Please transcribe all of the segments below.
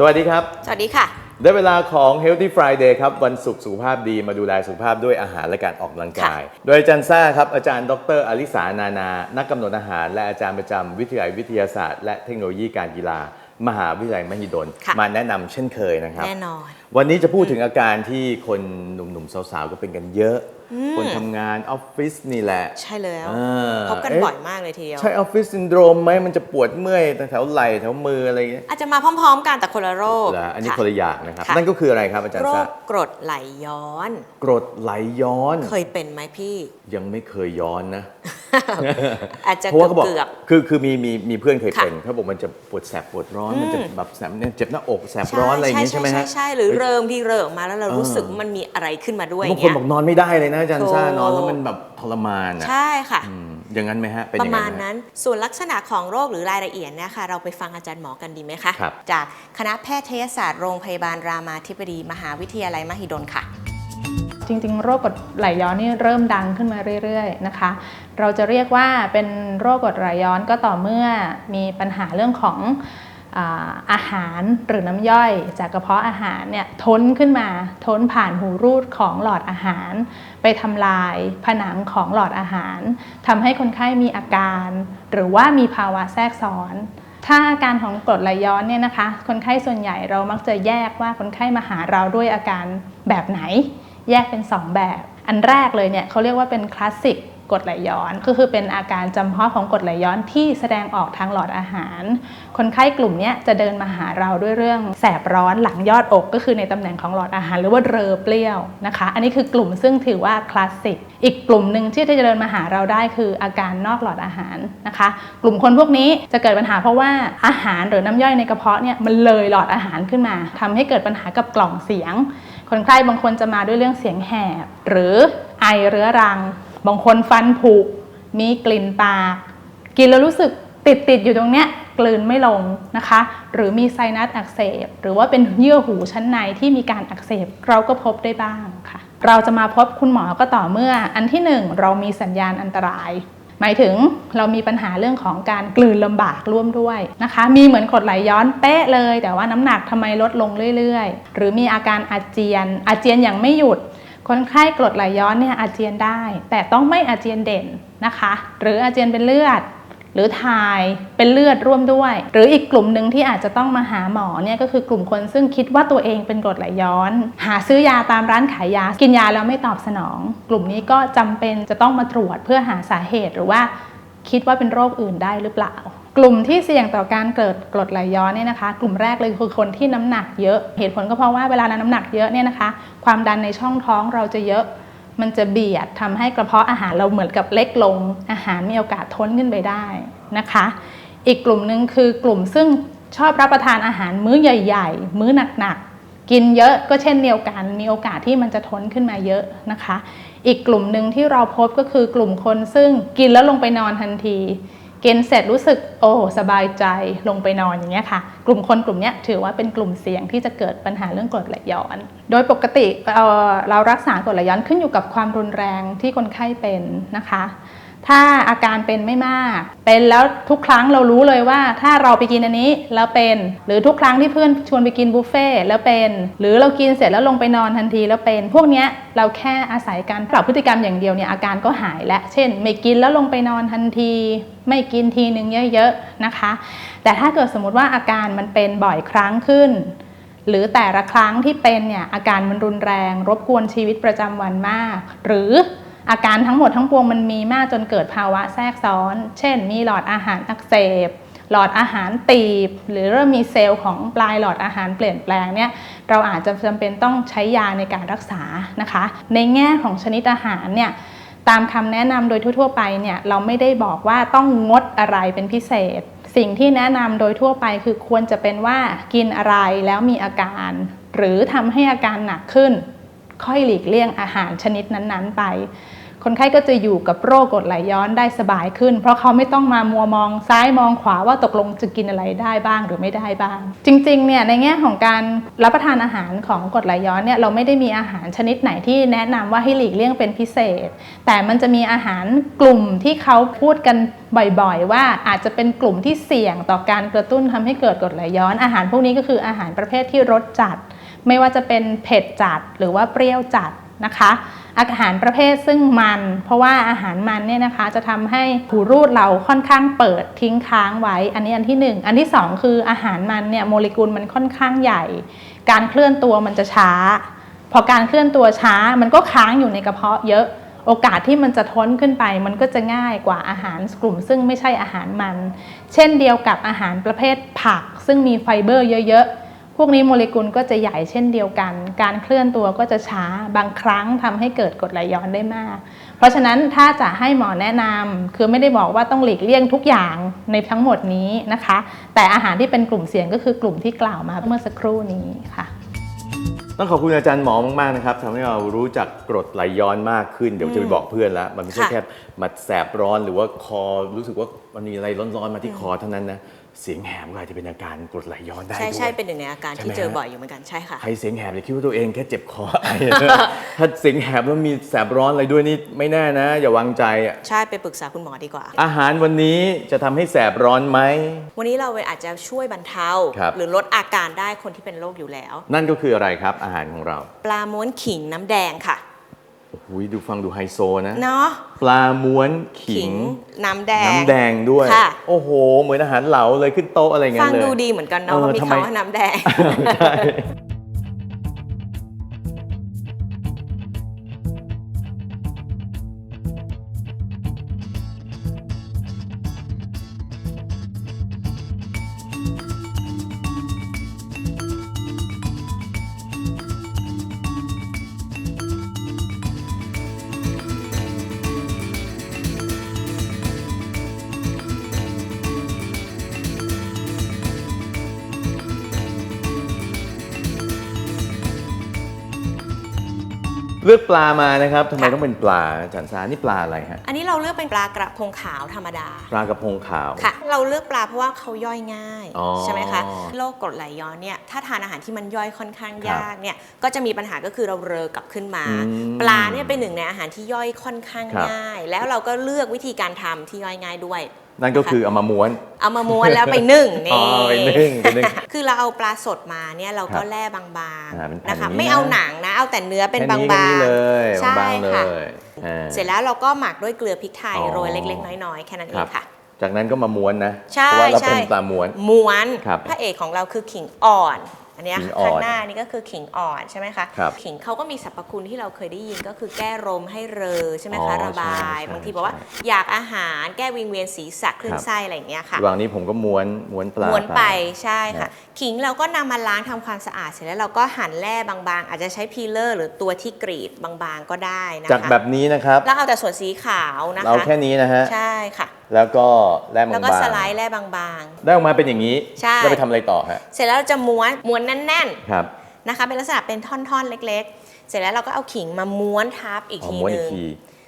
สวัสดีครับ สวัสดีค่ะ ได้เวลาของ Healthy Friday ครับ วันศุกร์สุขภาพดีมาดูแลสุขภาพด้วยอาหารและการออกกำลังกาย โดยอาจารย์ซ่าครับ อาจารย์ดรอลิสานานา นักกำหนดอาหาร และอาจารย์ประจำวิทยาลัยวิทยาศาสตร์ และเทคโนโลยีการกีฬา มหาวิทยาลัยมหิดล ค่ะ มาแนะนำเช่นเคยนะครับ แน่นอน วันนี้จะพูดถึงอาการที่คนหนุ่มๆสาวๆก็เป็นกันเยอะ คนทำงานออฟฟิศนี่แหละ ใช่แล้วอ่าพบกันเอ๊ะ บ่อยมากเลยทีเดียว ใช่ออฟฟิศซินโดรมไหมมันจะปวดเมื่อยแถวไหล่แถวมืออะไรอย่างเงี้ยอาจจะมาพร้อม ๆ กันแต่คนละโรคเหรออันนี้ค่ะคนละอย่างนะครับค่ะนั่นก็คืออะไรครับอาจารโรย์ซ่าคกรดไหลย้อน กรดไหลย้อน เคยเป็นไหมพี่ ยังไม่เคยย้อนนะ อาจจะเพราะว่าเขาบอกเกือบคือคือมีมีมีเพื่อนเคยค่ะเป็นเขาบอกมันจะปวดแสบปวดร้อนมันจะแบบแสบเนี่ยเจ็บหน้าอกแสบๆร้อนอะไรอย่างงี้ใช่ไหมฮะใช่หรือเริมที่เริมมาแล้วเราเออรู้สึกมันมีอะไรขึ้นมาด้วยบางคนเงี้ยบอกนอนไม่ได้เลยนะอาจารย์ซ่าถูกนอนแล้วมันแบบทรมานอะใช่ค่ะอืมอย่างนั้นไหมฮะเป็นปอย่างระมานั้ณนไหมนั้นส่วนลักษณะของโรคหรือรายละเอียดเนี่ยค่ะเราไปฟังอาจารย์หมอกันดีไหมคะครับจากคณะแพทยศาสตร์โรงพยาบาลรามาธิบดี มหาวิทยาลัยมหิดลค่ะ จริง ๆ โรคกรดไหลย้อนนี่เริ่มดังขึ้นมาเรื่อยๆนะคะ เราจะเรียกว่าเป็นโรคกรดไหลย้อนก็ต่อเมื่อมีปัญหาเรื่องของอาหารหรือน้ำย่อย จากกระเพาะอาหารเนี่ยท้นขึ้นมาท้นผ่านหูรูดของหลอดอาหาร ไปทำลายผนังของหลอดอาหารทำให้คนไข้มีอาการ หรือว่ามีภาวะแทรกซ้อน ถ้าอาการของกรดไหลย้อนเนี่ยนะคะ คนไข้ส่วนใหญ่เรามักจะแยกว่าคนไข้มาหาเราด้วยอาการแบบไหน แยกเป็น 2 แบบ อันแรกเลยเนี่ยเขาเรียกว่าเป็นคลาสสิกกดไหลย้อนก็คือเป็นอาการจำเพาะของกดไหลย้อนที่แสดงออกทางหลอดอาหาร คนไข้กลุ่มนี้จะเดินมาหาเราด้วยเรื่องแสบร้อนหลังยอดอกก็คือในตำแหน่งของหลอดอาหารหรือว่าเรอเปรี้ยวนะคะ อันนี้คือกลุ่มซึ่งถือว่าคลาสสิกอีกกลุ่มหนึ่งที่จะเดินมาหาเราได้คืออาการนอกหลอดอาหารนะคะ กลุ่มคนพวกนี้จะเกิดปัญหาเพราะว่าอาหารหรือน้ำย่อยในกระเพาะเนี่ยมันเลยหลอดอาหารขึ้นมาทำให้เกิดปัญหากับกล่องเสียง คนไข้บางคนจะมาด้วยเรื่องเสียงแหบ หรือไอเรื้อรัง บางคนฟันผุ มีกลิ่นปาก กินแล้วรู้สึกติดติดอยู่ตรงเนี้ยกลืนไม่ลงนะคะ หรือมีไซนัสอักเสบ หรือว่าเป็นเยื่อหูชั้นในที่มีการอักเสบเราก็พบได้บ้างค่ะ เราจะมาพบคุณหมอก็ต่อเมื่อ อันที่หนึ่งเรามีสัญญาณอันตราย หมายถึงเรามีปัญหาเรื่องของการกลืนลำบากร่วมด้วยนะคะ มีเหมือนกดไหลย้อนเป๊ะเลย แต่ว่าน้ำหนักทำไมลดลงเรื่อยๆ หรือมีอาการอาเจียน อาเจียนอย่างไม่หยุด คนไข้กรดไหลย้อนเนี่ยอาเจียนได้ แต่ต้องไม่อาเจียนเด่นนะคะ หรืออาเจียนเป็นเลือด รือถ่ายเป็นเลือดร่วมด้วย หรืออีกกลุ่มหนึ่งที่อาจจะต้องมาหาหมอเนี่ยก็คือกลุ่มคนซึ่งคิดว่าตัวเองเป็นกรดไหลย้อน หาซื้อยาตามร้านขายยา กินยาแล้วไม่ตอบสนอง กลุ่มนี้ก็จำเป็นจะต้องมาตรวจเพื่อหาสาเหตุหรือว่าคิดว่าเป็นโรคอื่นได้หรือเปล่า กลุ่มที่เสี่ยงต่อการเกิดกรดไหลย้อนเนี่ยนะคะ กลุ่มแรกเลยคือคนที่น้ำหนักเยอะ เหตุผลก็เพราะว่าเวลาเราน้ำหนักเยอะเนี่ยนะคะ ความดันในช่องท้องเราจะเยอะ มันจะเบียดทำให้กระเพาะอาหารเราเหมือนกับเล็กลง อาหารมีโอกาสท้นขึ้นไปได้นะคะ อีกกลุ่มหนึ่งคือกลุ่มซึ่งชอบรับประทานอาหารมื้อใหญ่ ๆ มื้อหนักๆ กินเยอะก็เช่นเดียวกัน มีโอกาสที่มันจะท้นขึ้นมาเยอะนะคะ อีกกลุ่มหนึ่งที่เราพบก็คือกลุ่มคนซึ่งกินแล้วลงไปนอนทันที กินเสร็จรู้สึกโอ้สบายใจลงไปนอนอย่างเงี้ยค่ะ กลุ่มคนกลุ่มเนี้ยถือว่าเป็นกลุ่มเสี่ยงที่จะเกิดปัญหาเรื่องกรดไหลย้อน โดยปกติเออเรารักษากรดไหลย้อนขึ้นอยู่กับความรุนแรงที่คนไข้เป็นนะคะ ถ้าอาการเป็นไม่มาก เป็นแล้วทุกครั้งเรารู้เลยว่าถ้าเราไปกินอันนี้แล้วเป็น หรือทุกครั้งที่เพื่อนชวนไปกินบุฟเฟ่ต์แล้วเป็น หรือเรากินเสร็จแล้วลงไปนอนทันทีแล้วเป็น พวกนี้เราแค่อาศัยการปรับพฤติกรรมอย่างเดียวเนี่ยอาการก็หายแล้วเช่น ไม่กินแล้วลงไปนอนทันที ไม่กินทีนึงเยอะๆนะคะ แต่ถ้าเกิดสมมติว่าอาการมันเป็นบ่อยครั้งขึ้นหรือแต่ละครั้งที่เป็นเนี่ยอาการมันรุนแรง รบกวนชีวิตประจำวันมาก หรือ อาการทั้งหมดทั้งปวงมันมีมากจนเกิดภาวะแทรกซ้อน เช่น มีหลอดอาหารอักเสบ หลอดอาหารตีบ หรือเริ่มมีเซลล์ของปลายหลอดอาหารเปลี่ยนแปลงเนี่ยเราอาจจะจำเป็นต้องใช้ยาในการรักษานะคะ ในแง่ของชนิดอาหารเนี่ยตามคำแนะนำโดยทั่ว ๆ ไปเนี่ยเราไม่ได้บอกว่าต้องงดอะไรเป็นพิเศษ สิ่งที่แนะนำโดยทั่วไปคือควรจะเป็นว่ากินอะไรแล้วมีอาการ หรือทำให้อาการหนักขึ้น ค่อยหลีกเลี่ยงอาหารชนิดนั้นๆไป คนไข้ก็จะอยู่กับโรคกรดไหลย้อนได้สบายขึ้น เพราะเขาไม่ต้องมามัวมองซ้ายมองขวาว่าตกลงจะกินอะไรได้บ้างหรือไม่ได้บ้าง จริงๆเนี่ยในแง่ของการรับประทานอาหารของกรดไหลย้อนเนี่ยเราไม่ได้มีอาหารชนิดไหนที่แนะนำว่าให้หลีกเลี่ยงเป็นพิเศษ แต่มันจะมีอาหารกลุ่มที่เขาพูดกันบ่อยๆ ว่าอาจจะเป็นกลุ่มที่เสี่ยงต่อการกระตุ้นทำให้เกิดกรดไหลย้อน อาหารพวกนี้ก็คืออาหารประเภทที่รสจัด ไม่ว่าจะเป็นเผ็ดจัดหรือว่าเปรี้ยวจัดนะคะ อาหารประเภทซึ่งมัน เพราะว่าอาหารมันเนี่ยนะคะจะทำให้หูรูดเราค่อนข้างเปิดทิ้งค้างไว้ อันนี้อันที่หนึ่งอันที่สองคืออาหารมันเนี่ยโมเลกุลมันค่อนข้างใหญ่ การเคลื่อนตัวมันจะช้า พอการเคลื่อนตัวช้ามันก็ค้างอยู่ในกระเพาะเยอะโอกาสที่มันจะท้นขึ้นไปมันก็จะง่ายกว่าอาหารกลุ่ม ซึ่งไม่ใช่อาหารมัน เช่นเดียวกับอาหารประเภทผัก ซึ่งมีไฟเบอร์เยอะๆ พวกนี้โมเลกุลก็จะใหญ่เช่นเดียวกัน การเคลื่อนตัวก็จะช้าบางครั้งทำให้เกิดกรดไหลย้อนได้มาก เพราะฉะนั้นถ้าจะให้หมอแนะนำคือไม่ได้บอกว่าต้องหลีกเลี่ยงทุกอย่างในทั้งหมดนี้นะคะ แต่อาหารที่เป็นกลุ่มเสี่ยงก็คือกลุ่มที่กล่าวมาเมื่อสักครู่นี้ค่ะต้องขอบคุณอาจารย์หมอมาก ๆ นะครับทำให้เรารู้จักกรดไหลย้อนมากขึ้น เดี๋ยวจะไปบอกเพื่อนแล้ว มันไม่ใช่ค่ะแค่มาแสบร้อนหรือว่าคอรู้สึกว่ามันมีอะไรร้อน ๆ มาที่คอเท่านั้นนะ เสียงแหบก็อาจจะเป็นอาการกรดไหลย้อนได้ใช่ด้วยใช่เป็นหนึ่งในอาการใช่ที่ไหม เจอฮะบ่อยอยู่เหมือนกันใช่ค่ะ ใครเสียงแหบอย่าคิดว่าตัวเองแค่เจ็บคอไอนะถ้าเสียงแหบแล้วมีแสบร้อนอะไรด้วยนี่ไม่แน่นะ อย่าวางใจอะใช่ไปปรึกษาคุณหมอดีกว่า อาหารวันนี้จะทำให้แสบร้อนไหม วันนี้เราอาจจะช่วยบรรเทา ครับ หรือลดอาการได้คนที่เป็นโรคอยู่แล้ว นั่นก็คืออะไรครับอาหารของเรา ปลาม้วนขิงน้ำแดงค่ะ โอ้โหดูฟังดูไฮโซนะ เนาะปลาม้วนขิงน้ำแดง น้ำแดงด้วย ค่ะ โอ้โห เหมือนอาหารเหลาเลยขึ้นโต๊ะอะไรเงี้ยฟังเลย ดูดีเหมือนกันเนาะเออเพราะมีทำไม คำว่าน้ำแดง ใช่ เลือกปลามานะครับทำไมค่ะต้องเป็นปลาอาจันซานี่ปลาอะไรฮะอันนี้เราเลือกเป็นปลากระพงขาวธรรมดา ปลากระพงขาว ค่ะ เราเลือกปลาเพราะว่าเขาย่อยง่ายอ๋อใช่ไหมคะโรคกรดไหลย้อนเนี่ยถ้าทานอาหารที่มันย่อยค่อนข้างครับยากเนี่ยก็จะมีปัญหาก็คือเราเรอกลับขึ้นมา อืมปลาเนี่ยเป็นหนึ่งในอาหารที่ย่อยค่อนข้างครับ ง่าย แล้วเราก็เลือกวิธีการทำที่ย่อยง่ายด้วย นั่นก็คือเอามาม้วน เอามาม้วนแล้วไปนึ่งอ๋นี่อไปนึ่งไปนึ่งคือเราเอาปลาสดมาเนี่ยเราครัก็บแล่บางอ่าเป็นๆแผ่นนะคะอย่างนี้ไม่เอานะหนังนะเอาแต่เนื้อเป็นบางแค่นี้ๆเลยใช่บางๆเลค่ะยอ่าเสร็จแล้วเราก็หมักด้วยเกลือพริกไทยอ๋อโรยเล็ก ๆ น้อยๆแค่นั้นเอครังบค่ะ จากนั้นก็มาม้วนนะใช่เพราะว่าเราเป็นใช่ปลาม้วนม้วนครับพระเอกของเราคือขิงอ่อน อันเนี้ยขิงอ่อนข้างหน้านี่ก็คือขิงอ่อนใช่ไหมคะครับขิงเขาก็มีสรรพคุณที่เราเคยได้ยินก็คือแก้ลมให้เรอใช่ไหมอ๋คะอระบายใช่ใช่บางทีบอกว่า ใช่ อยากอาหารแก้วิงเวียนศีรษะคลื่คนรับไส้อะไรอย่างเงี้ยค่ะ ระหว่างนี้ผมก็ม้วนม้วนปลาม้วนไปไปใช่ค่ะนะขิงเราก็นำมาล้างทำความสะอาดเสร็จแล้วเราก็หั่นแร่บางๆ อาจจะใช้พีเลอร์ หรือตัวที่กรีดบางๆก็ได้นะคะจากแบบนี้นะครับ แล้วเอาแต่ส่วนสีขาวนะคะเราแค่นี้นะฮะ ใช่ค่ะ แล้วก็แล่บางๆแล้วก็สไลด์แร่บางได้ออกมาเป็นอย่างนี้ใช่แล้วไปทำอะไรต่อฮะๆเสร็จแล้วเราจะม้วนม้วนแน่นครับ ๆนะคะ เป็นลักษณะเป็นท่อนๆเล็ก ๆ เสร็จแล้วเราก็เอาขิงมาม้วนทับอีกอ๋อทีม้วนหอีนึกงที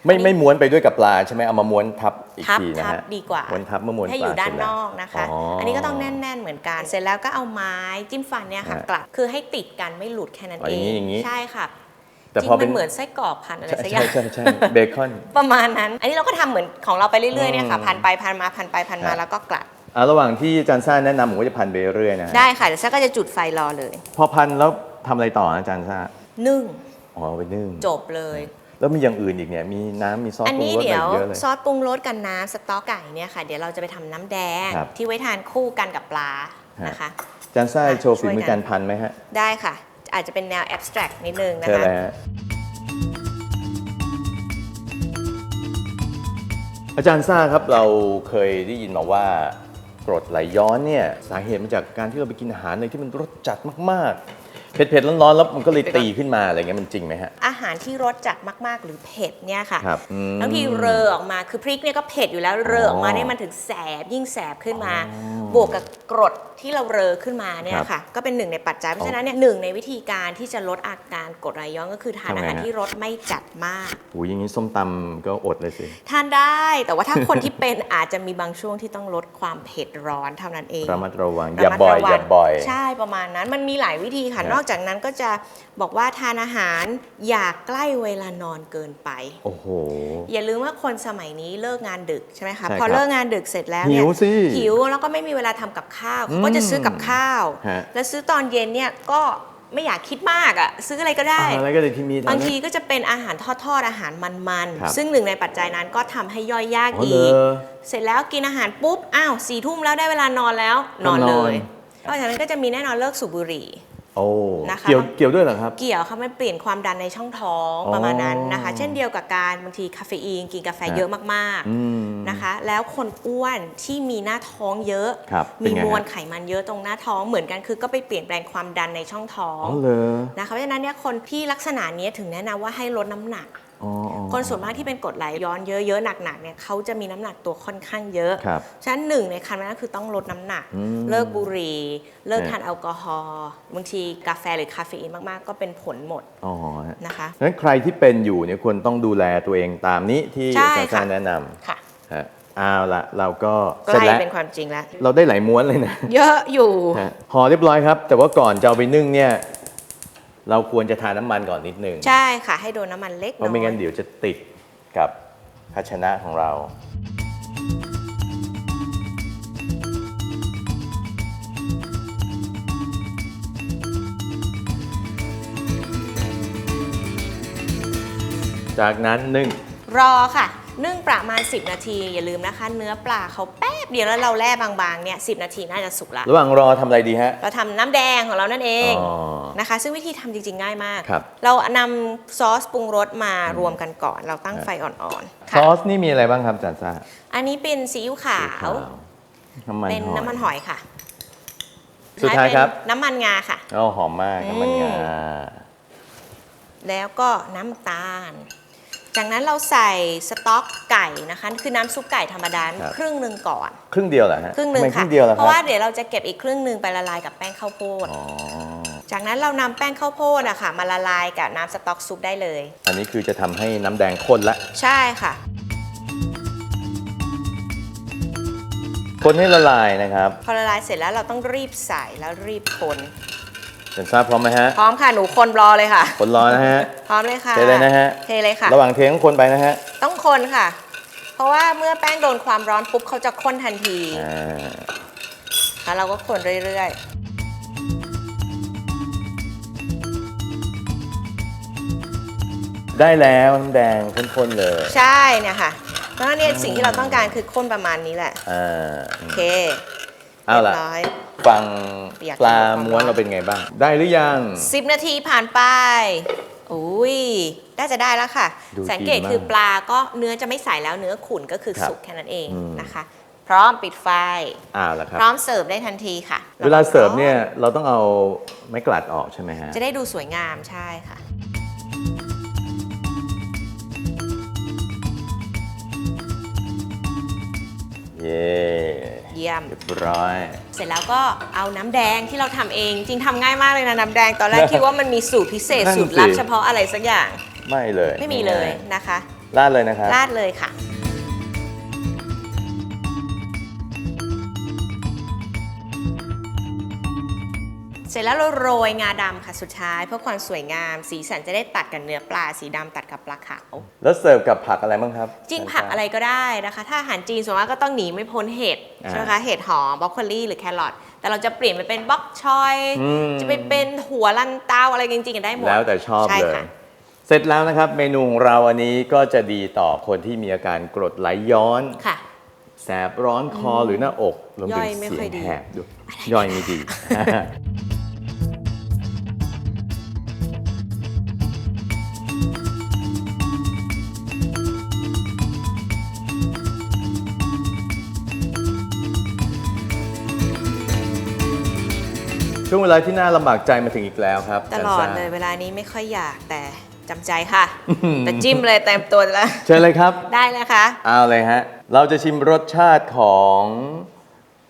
ไม่ไม่ม้วนไปด้วยกับปลาใช่ไหมเอามาม้วนทับอีกทับทีนะทับฮะดีกว่า ม้วนทับเมื่อม้วนให้ปลาอยู่ด้านเสร็จนแล้วอกนะคะ อ๋ออัอันนี้ก็ต้องแน่น ๆ เหมือนกัน เสร็จแล้วก็เอาไม้จิ้มฟันเนี่ยค่ะฮะกลัดคือให้ติดกันไม่หลุดแค่นั้นอ๋อเออย่างนี้งอย่างนี้ ใช่ค่ะแต่ จริพองเป็มันนเหมือนไส้กรอกพันอะไรใช่สักอใช่ย่างใช่ใช่เบคอนประมาณนั้น อันนี้เราก็ทำเหมือนของเราไปเรื่อยๆเนี่ยค่ะอืมพันไปพันมาพันไปพันมาฮะแล้วก็กลัดอะระหว่างที่อาจารย์ซ่าแนะนำผมก็จะพันไปเรื่อยๆนะฮะได้ค่ะเดี๋ยวซักก็จะจุดไฟรอเลย พอพันแล้วทำอะไรต่ออาจารย์ซ่านึ่งอ๋อเอาไปนึ่งจบเลยแล้วมีอย่างอื่นอีกเนี่ย มีน้ำมีซอสอันปรุงนี้รสอะไรเดี๋ยวเยอะเลยซอสปรุงรสกับน้ำสต๊อกไก่เนี่ยค่ะ เดี๋ยวเราจะไปทำน้ำแดงครับที่ไว้ทานคู่กันกับปลานะคะอาจารย์ซ่าโชว์ฝีช่วยกันมือการพันไหมฮะ ได้ค่ะ อาจจะเป็นแนวแอบสแตรกนิดนึงนะเชิญคะเลยฮะอาจารย์ซ่าครับเราเคยได้ยินมาว่ากรดไหลย้อนเนี่ยสาเหตุมาจากการที่เราไปกินอาหารอะไรที่มันรสจัดมากๆ เผ็ดๆร้อนๆแล้วมันก็เลยตีขึ้นมาอะไรเงี้ยมันจริงไหมฮะ อาหารที่รสจัดมาก ๆ หรือเผ็ดเนี่ยค่ะครับอืมบางทีเรอออกมาคือพริกเนี่ยก็เผ็ดอยู่แล้วเรอออกมาอ๋อเนี่ยมันถึงแสบยิ่งแสบขึ้นมาอ๋อบวกกับกรด ที่เราเรอขึ้นมาเนี่ยครับค่ะ ก็เป็นหนึ่งในปัจจัย เพราะฉะนั้นเนี่ยหนึ่งในวิธีการที่จะลดอาการกรดไหลย้อนก็คือทานทำไงอาหารฮะที่รสไม่จัดมากหูยอย่างนี้ส้มตำก็อดเลยสิ ทานได้ แต่ว่าถ้าคนที่เป็นอาจจะมีบางช่วงที่ต้องลดความเผ็ดร้อนเท่านั้นเอง ระมัดระวังระอย่ามัดบ่อยระวังอย่าบ่อย ใช่ประมาณนั้น มันมีหลายวิธีค่ะครับนอกจากนั้นก็จะบอกว่าทานอาหารอย่าใกล้เวลานอนเกินไป โอ้โห อย่าลืมว่าคนสมัยนี้เลิกงานดึกใช่ไหมคะใช่พอครับเลิกงานดึกเสร็จแล้วเนี่หิยวสิ หิวแล้วก็ไม่มีเวลาทำกับข้าวเขาก็จะซื้อกับข้าว ฮะ แล้วซื้อตอนเย็นเนี่ยก็ไม่อยากคิดมากอะ่ะซื้ออะไรก็ได้อะไรก็เลยที่มี บางทีก็จะเป็นอาหารทอดๆอาหารมันครับ ๆ ซึ่งหนึ่งในปัจจัยนั้นก็ทำให้ย่อยยากอ๋ออีเหรกอเสร็จแล้วกินอาหารปุ๊บ อ้าวสี่ทุ่มแล้วได้เวลานอนแล้วนอนก็นเลอนยนอกจากนั้นก็จะมีแน่นอนเลิกสูบบุหรี่ โอ้นะคะ เกี่ยวเกี่ยวด้วยเหรอครับ เกี่ยวค่ะมันเปลี่ยนความดันในช่องท้องอ๋อประมาณนั้นนะคะ เช่นเดียวกับการบางทีคาเฟอีนกินกาแฟครับเยอะมากอืมๆนะคะ แล้วคนอ้วนที่มีหน้าท้องเยอะ ครับเป็นมีไงมวลฮะ ไขมันเยอะตรงหน้าท้องเหมือนกันคือก็ไปเปลี่ยนแปลงความดันในช่องท้องอ๋อเหรอนะคะเพราะฉะนั้นเนี่ยคนที่ลักษณะนี้ถึงแนะนำว่าให้ลดน้ำหนักอ๋ออ๋อ คนส่วนมากที่เป็นกรดไหลย้อนเยอะๆหนักๆเนี่ยเขาจะมีน้ำหนักตัวค่อนข้างเยอะ ครับฉะนั้นหนึ่งในคันนั้นคือต้องลดน้ำหนัก อืมเลิกบุหรี่ เลิกเนี่ยทานแอลกอฮอล์บางทีกาแฟหรือคาเฟอีนมากๆ ก็เป็นผลหมดอ๋อฮะนะคะ งั้นใครที่เป็นอยู่เนี่ยควรต้องดูแลตัวเองตามนี้ที่ใช่อาจารย์ค่ะแนะนค่ะำฮะเอาละเราก็ใกเสร็จล้แล้วเป็นความจริงแล้ว เราได้หลายม้วนเลยนะ เยอะอยู่ ฮะห่อเรียบร้อยครับ แต่ว่าก่อนจะเอาไปนึ่งเนี่ย เราควรจะทาน้ำมันก่อนนิดนึง ใช่ค่ะ ให้โดนน้ำมันเล็กเพน้อราะไม่งั้นยเดี๋ยวจะติดกับภาชนะของเรา จากนั้นนึ่งรอค่ะ นึ่งประมาณ 10 นาที อย่าลืมนะคะ เนื้อปลาเขาแป๊บเดียวแล้วเราแล่บางๆเนี่ยสินาทีน่าจะสุกละระหว่างรอทำอะไรดีฮะ เราทำน้ำแดงของเรานั่นเองอ๋อนะคะ ซึ่งวิธีทำจริงๆง่ายมาก ครับ เรานำซอสปรุงรสมารวมกันก่อน เราตั้งไฟอ่อนๆซค่ะอสนี่มีอะไรบ้างครับอาจารย์ซ่าอันนี้เป็นซีอิ๊วขาว น้ำมันเป็นหอย น้ำมันหอยค่ะสุดท้ายครับ เป็นน้ำมันงาค่ะอ๋อหอมมากน้ำมันงาอืมแล้วก็น้ำตาล จากนั้นเราใส่สต๊อกไก่นะคะ คือน้ำซุปไก่ธรรมดาครับครึ่งหนึ่งก่อน ครึ่งเดียวเหรอฮะครึ่งหนึ่งทำไมคค่ะรึ่งเดียวล่ะเพครัราะบว่าเดี๋ยวเราจะเก็บอีกครึ่งหนึ่งไปละลายกับแป้งข้าวโพด อ๋อ จากนั้นเรานำแป้งข้าวโพดอะค่ะ มาละลายกับน้ำสต๊อกซุปได้เลย อันนี้คือจะทำให้น้ำแดงข้นละ ใช่ค่ะ คนให้ละลายนะครับ พอละลายเสร็จแล้วเราต้องรีบใส่แล้วรีบคน อาจารย์ทราบพร้อมไหมฮะ พร้อมค่ะ หนูคนรอเลยค่ะ คนรอนะฮะ พร้อมเลยค่ะ เทเลยนะฮะ เทเลยค่ะ ระหว่างเทต้องคนไปนะฮะ ต้องคนค่ะ เพราะว่าเมื่อแป้งโดนความร้อนปุ๊บเขาจะข้นทันทีอ่าแล้วเราก็คนเรื่อยได้แล้วน้ำแดงข้นๆเลยๆใช่เนี่ยค่ะแล้วเนี่ยสิ่งที่เราต้องการคือข้นประมาณนี้แหละอ่าโอเค เอาล่ะรียบร้อย ฟังอยากปลารู้ความม้วนว่าเราเป็นไงบ้าง ได้หรือยัง10นาทีผ่านไปอุ้ยน่าจะได้แล้วค่ะ ดูสังเกตดีมากคือปลาก็เนื้อจะไม่ใสแล้วเนื้อขุ่นก็คือครับสุกแค่นั้นเองอืม นะคะ พร้อมปิดไฟอ้าวแล้วครับ พร้อมเสิร์ฟได้ทันทีค่ะเวลาเสิร์ฟเนี่ยเราต้องเอาไม้กลัดออกใช่ไหมฮะ จะได้ดูสวยงามใช่ค่ะ เย้เยี่ยม เรียบร้อย เสร็จแล้วก็เอาน้ำแดงที่เราทำเอง จริงทำง่ายมากเลยนะน้ำแดง ตอนแรกคิดว่ามันมีสูตรพิเศษนั่นสิ สูตรลับเฉพาะอะไรสักอย่าง ไม่เลยไม่มีเลยง่านะคะๆราดเลยนะครับ ราดเลยค่ะ เสร็จแล้วเราโรยงาดำค่ะสุดท้ายเพื่อความสวยงาม สีสันจะได้ตัดกับเนื้อปลาสีดำตัดกับปลาขาวแล้วเสิร์ฟกับผักอะไรบ้างครับจริงผักอะไรก็ได้นะคะ ถ้าอาหารจีนส่วนมากก็ต้องหนีไม่พ้นเห็ดอ่าใช่ไหมคะเห็ดหอมบรอกโคลีหรือแครอทแต่เราจะเปลี่ยนไปเป็นบล็อกชอยอืมจะไปเป็นหัวลันเตาอะไรจริงๆกันได้หมดแล้วแต่ชอบใช่เลยค่ะเสร็จแล้วนะครับเมนูของเราอันนี้ก็จะดีต่อคนที่มีอาการกรดไหลย้อนค่ะแสบร้อนคอหรือหน้าอกรวมถึย่งอยไม่เสีค่อยยงดีแหบด้วยย่อยไม่ดี ช่วงเวลาที่น่าลำบากใจมาถึงอีกแล้วครับตลอดจันซ่าเลยเวลานี้ไม่ค่อยอยากแต่จำใจค่ะ แต่จิ้มเลยเต็มตัวแล้วเชิญเลยครับ ได้เลยค่ะเอาเลยฮะ เราจะชิมรสชาติของ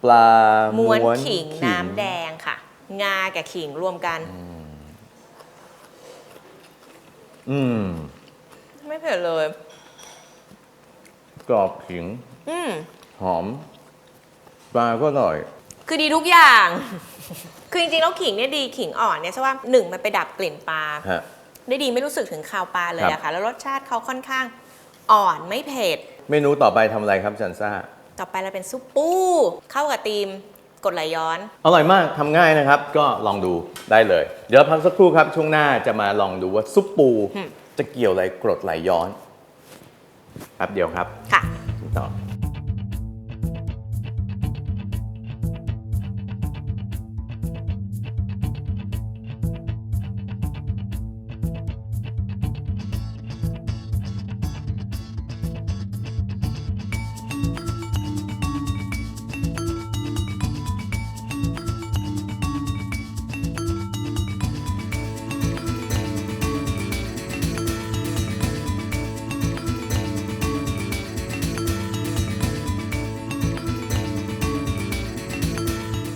ปลาม้วนขิงน้ำแดงค่ะ งากับขิงรวมกัน อืม ไม่เผ็ดเลย กรอบขิง อืม หอม ปลาก็อร่อย คือดีทุกอย่าง คือจริงๆแล้วขิงเนี่ยดีขิงอ่อนเนี่ยใช่ว่าหนึ่งมันไปดับกลิ่นปลาฮะ ได้ดีไม่รู้สึกถึงคาวปลาเลยครัอะบค่ะ แล้วรสชาติเขาค่อนข้างอ่อนไม่เผ็ด เมนูต่อไปทำอะไรครับจันซ่า ต่อไปเราเป็นซุปปู เข้ากับธีมกดไหลย้อน อร่อยมากทำง่ายนะครับ ก็ลองดูได้เลย เดี๋ยวพักสักครู่ครับ ช่วงหน้าจะมาลองดูว่าซุปปู อืม จะเกี่ยวอะไรกรดไหลย้อนแป๊บเดียวครับค่ะ ต่อ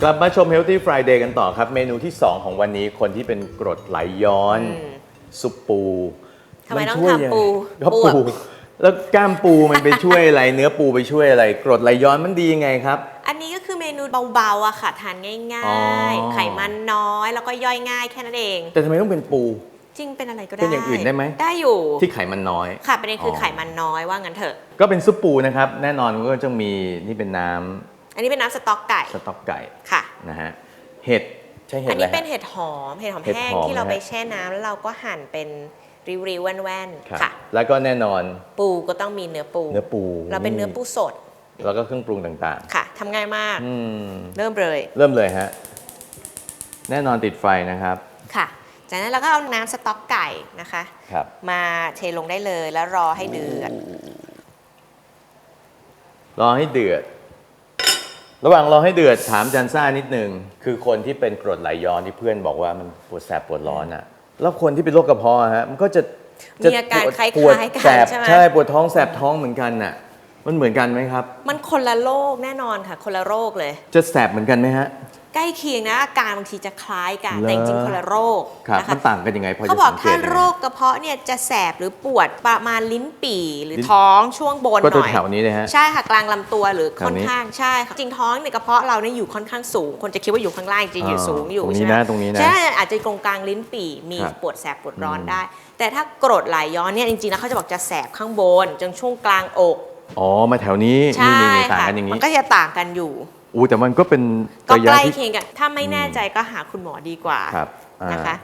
กลับมาชม Healthy Friday กันต่อครับ เมนูที่ 2 ของวันนี้คนที่เป็นกรดไหลย้อนอืมซุปปูทำไมต้องนช่วยทำปูก็ปูปูอะแล้วกล้ามปูมันไปช่วยอะไร เนื้อปูไปช่วยอะไร กรดไหลย้อนมันดียังไงครับ อันนี้ก็คือเมนูเบาๆอะค่ะ ทานง่อ๋ายอๆไขมันน้อยแล้วก็ย่อยง่ายแค่นั้นเอง แต่ทำไมต้องเป็นปูจริงเป็นอะไรก็ได้ เป็นอย่างอื่นได้ไหม ได้อยู่ ที่ไขมันน้อย ค่ะประเด็นคือออไขมันน้อยว่างั้นเถอะ ก็เป็นซุปปูนะครับ แน่นอนก็จะมีนี่เป็นน้ำ อันนี้เป็นน้ำสต๊อกไก่สต๊อกไก่ค่ะนะฮะเห็ดใช่เห็ดอันอะไรนี้เป็นฮะเห็ดหอมเห็ดหอมเห็ดแห้งหอมที่เรานะฮะไปแช่น้ำแล้วเราก็หั่นเป็นริ้วๆแว่นครับๆค่ะ แล้วก็แน่นอนปูก็ต้องมีเนื้อปู เนื้อปู เราเป็นเนื้อปูสด แล้วก็เครื่องปรุงต่างค่ะทำง่ายมากๆอืมเริ่มเลย เริ่มเลยฮะแน่นอนติดไฟนะครับค่ะ จากนั้นเราก็เอาน้ำสต๊อกไก่นะคะครับมาเทลงได้เลยแล้วรอให้เดือด รอให้เดือด ระหว่างรอให้เดือดถามจันซ่านิดนึงคือคนที่เป็นกรดไหลย้อนที่เพื่อนบอกว่ามันปวดแสบปวดร้อนอะแล้วคนที่เป็นโรคกระเพาะอะฮะมันก็จะจะมีอาการคล้ายๆปวดกันแสบใช่ไหม ใช่ปวดท้องแสบท้องเหมือนกันน่ะ มันเหมือนกันไหมครับ มันคนละโรคแน่นอนค่ะ คนละโรคเลย จะแสบเหมือนกันไหมฮะ ใกล้เคียงนะอาการบางทีจะคล้ายกันเหรอแต่จริงๆคนละโรคครับนะมัคะนต่างกันยังไงพอเขาจะบอกสังเกถ้าตไหมโรคกระเพาะเนี่ยจะแสบหรือปวดประมาณลิ้นปี่หรือลิ้นท้องช่วงบนก็หตัวน่อย แถวนี้เลยฮะ ใช่ค่ะกลางลำตัวหรือแถวนี้ค่อนข้างใช่ค่ะจริงท้องในกระเพาะเราเนี่ยอยู่ค่อนข้างสูง คนจะคิดว่าอยู่ข้างล่างจริงๆอยู่อ่าสูงอยู่ตรงนี้ใช่ไหมนะตรงนี้นะใช่อาจจะตรงกลางลิ้นปี่มีครับปวดแสบปวดร้อนอืม ได้ แต่ถ้ากรดไหลย้อนเนี่ยจริงๆแล้วเขาจะบอกจะแสบข้างบนจนช่วงกลางอกอ๋อมาแถวนี้ใช่นี่นี่ต่างค่ะกันอย่างมันี้นก็จะต่างกันอยู่ อู้แต่มันก็เป็นก็ระใกยะล้ที่ เคียงกันถ้าไม่แน่ใจก็หาคุณหมอดีกว่าครับอ่านะคะ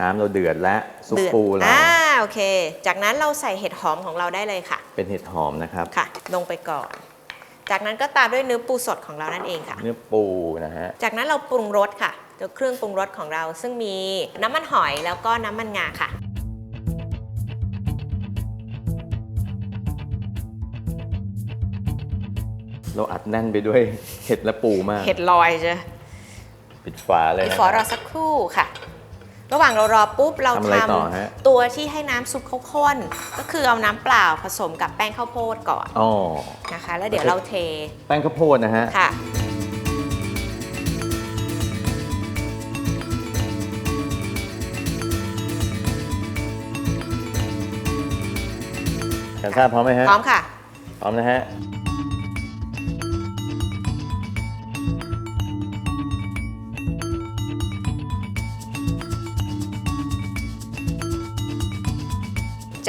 น้ำเราเดือดและซุปเดือดปูเราอ่าโอเค จากนั้นเราใส่เห็ดหอมของเราได้เลยค่ะ เป็นเห็ดหอมนะครับ ค่ะ ลงไปก่อน จากนั้นก็ตามด้วยเนื้อปูสดของเรานั่นเองค่ะ เนื้อปูนะฮะ จากนั้นเราปรุงรสค่ะตัวเครื่องปรุงรสของเราซึ่งมีน้ำมันหอยแล้วก็น้ำมันงาค่ะ เราอัดแน่นไปด้วยเห็ดและปูมาก เห็ดลอยจะปิดฝาเลยพี่นะขอรอสักครู่ค่ะ ระหว่างเรารอปุ๊บเราทำอะไรทต่อฮะำตัวที่ให้น้ำซุปเขาข้น ก็คือเอาน้ำเปล่าผสมกับแป้งข้าวโพดก่อนอ๋อนะคะ แล้วเดี๋ยวเราเท แป้งข้าวโพดนะฮะค่ะกันทราบพร้อมไหมฮะ พร้อมค่ะ พร้อมนะฮะ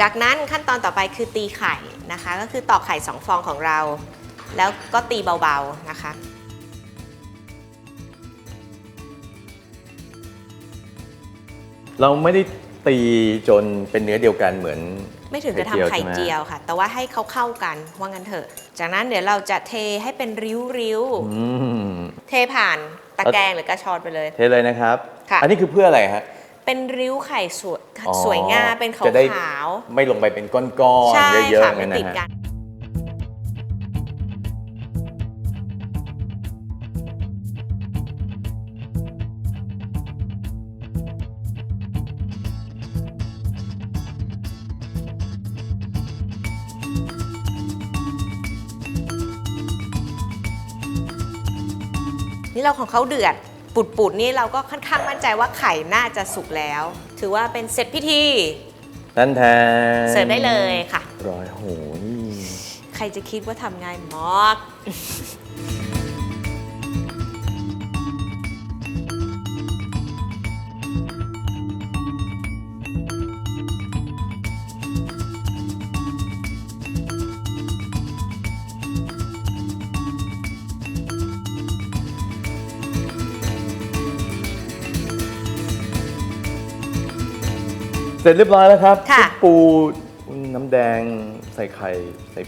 จากนั้นขั้นตอนต่อไปคือตีไข่นะคะ ก็คือตอกไข่2ฟองของเรา แล้วก็ตีเบาๆนะคะเราไม่ได้ตีจนเป็นเนื้อเดียวกันเหมือน ไม่ถึงจะทำไข่เจียวค่ะ แต่ว่าให้เขาเข้ากันว่างั้นเถอะ จากนั้นเดี๋ยวเราจะเทให้เป็นริ้วอืมๆเทผ่านตะแกรงหรือกระชอนไปเลย เทเลยนะครับค่ะอันนี้คือเพื่ออะไรฮะ เป็นริ้วไข่สวยอ๋อสวยงามเป็นขาวจะได้ขาวไม่ลงไปเป็นก้อนใช่ๆเยอะค่ะๆมังั้นนติดนะกัฮะนอนี่เราของเขาเดือด ปุดๆนี่เราก็ค่อนข้างมั่นใจว่าไข่น่าจะสุกแล้ว ถือว่าเป็นเสร็จพิธีนั่นแทนเสิร์ฟได้เลยค่ะ ร้อยโหนี่ใครจะคิดว่าทำง่ายมาก เสร็จเรียบร้อยแล้วครับค่ะซุปปูน้ำแดงใส่ไข่ใส่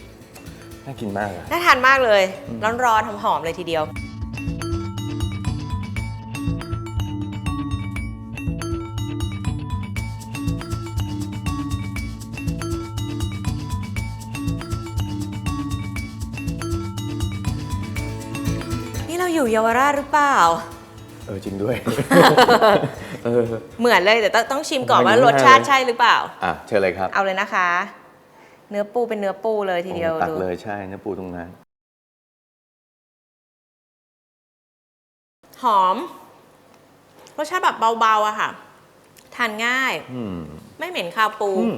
น่ากินมากอะ น่าทานมากเลยร้อนๆหอมๆเลยทีเดียว นี่เราอยู่เยาวราชหรือเปล่า เออจริงด้วย เออ เหมือนเลยแต่ต้องต้องชิมก่อนผมว่าว่าอยู่รสชาติได้เลย ใช่หรือเปล่า อะเชิญเลยครับเอาเลยนะคะ เนื้อปูเป็นเนื้อปูเลยทีเดียวโอ้ตักดูเลยใช่เนื้อปูตรงนั้น หอมรสชาติแบบเบาๆอะค่ะ ทานง่าย อืม ไม่เหม็นคาวปู อืม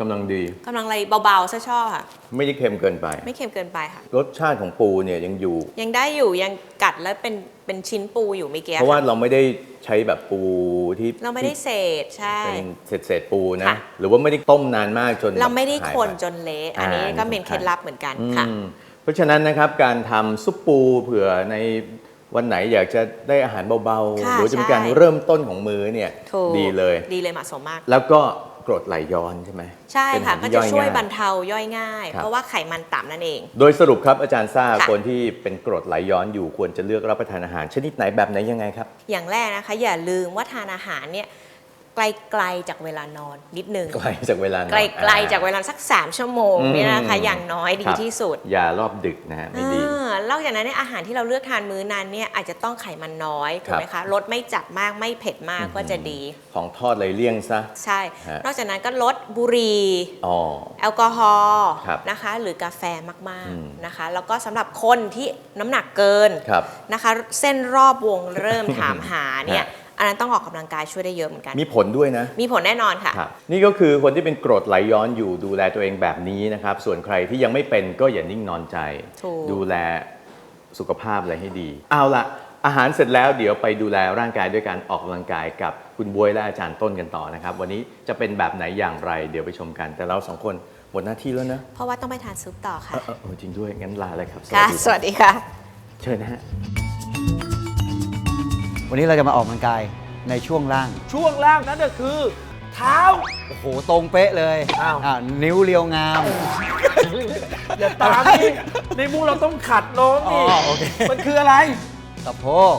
กำลังดี กำลังอะไรเบาๆซะชอบค่ะ ไม่ได้เค็มเกินไป ไม่เค็มเกินไปค่ะ รสชาติของปูเนี่ยยังอยู่ ยังได้อยู่ยังกัดแล้วเป็นเป็นชิ้นปูอยู่เมื่อกี้เพราะว่าค่ะเราไม่ได้ใช้แบบปูที่เราไม่ได้เศษใช่ เป็นเศษเศษๆปูนะ ค่ะ หรือว่าไม่ได้ต้มนานมากจนเราไม่ได้หยคนปจนเละอันนี้อ่าก็เป็นเคล็ดลับเหมือนกันค่ะ อืมเพราะฉะนั้นนะครับการทำซุปปูเผื่อในวันไหนอยากจะได้อาหารเบาๆ ค่ะหรือจะเป็นการใช่ เริ่มต้นของมื้อเนี่ยถูกดีเลย ดีเลยเหมาะสมมาก แล้วก็ กรดไหลย้อนใช่ไหมใช่เป็นค่ะอาหารก็ที่จะอช่วยง่าบรรเทาย่อยง่ายครับเพราะว่าไขมันต่ำนั่นเอง โดยสรุปครับอาจารย์ซ่าค่ะคนที่เป็นกรดไหลย้อนอยู่ควรจะเลือกรับประทานอาหาร ชนิดไหนแบบไหนยังไงครับ อย่างแรกนะคะ อย่าลืมว่าทานอาหารเนี่ยไกลๆจากเวลานอนนิดนึงไกลจากเวลานอนไกลๆจากเวลาสัก 3 ชั่วโมงอืมเนี่ยนะคะอย่างน้อยดีครับที่สุด อย่ารอบดึกนะฮะไม่ดีอ่า นอกจากนั้นเนี่ยอาหารที่เราเลือกทานมื้อนั้นเนี่ยอาจจะต้องไขมันน้อยถูกไหมครัคะบรสไม่จัดมากไม่เผ็ดมากก็จะดี ของทอดเลยเลี่ยงซะ ใช่ฮะนอกจากนั้นก็ลดบุหรี่อ๋อแอลกอฮอล์ครับนะคะ หรือกาแฟมากอืมๆนะคะ แล้วก็สำหรับคนที่น้ำหนักเกินครับนะคะ เส้นรอบวงเริ่มถามหาเนี่ยฮะ อันนั้นต้องออกกำลังกายช่วยได้เยอะเหมือนกัน มีผลด้วยนะ มีผลแน่นอนค่ะครับนี่ก็คือคนที่เป็นกรดไหลย้อนอยู่ดูแลตัวเองแบบนี้นะครับ ส่วนใครที่ยังไม่เป็นก็อย่านิ่งนอนใจถูกดูแลสุขภาพอะไรให้ดี เอาละอาหารเสร็จแล้วเดี๋ยวไปดูแลร่างกายด้วยการออกกำลังกายกับคุณบวยและอาจารย์ต้นกันต่อนะครับ วันนี้จะเป็นแบบไหนอย่างไร เดี๋ยวไปชมกัน แต่เราสองคนหมดหน้าที่แล้วนะเพราะว่าต้องไปทานซุปต่อเอค่ะอเออเออจริงด้วยงั้นลาเลยครับค่ะดีสวัสดีค่ะ เชิญนะฮะ วันนี้เราจะมาออกกำลังกายในช่วงล่าง ช่วงล่างนั้นก็คือ เท้า โอ้โห ตรงเป๊ะเลยอ้าวอ่นิ้วเรียวงาม อย่าตามนี่ในมุ้งเราต้องขัดลงนี่อ๋อโอเค มันคืออะไร สะโพก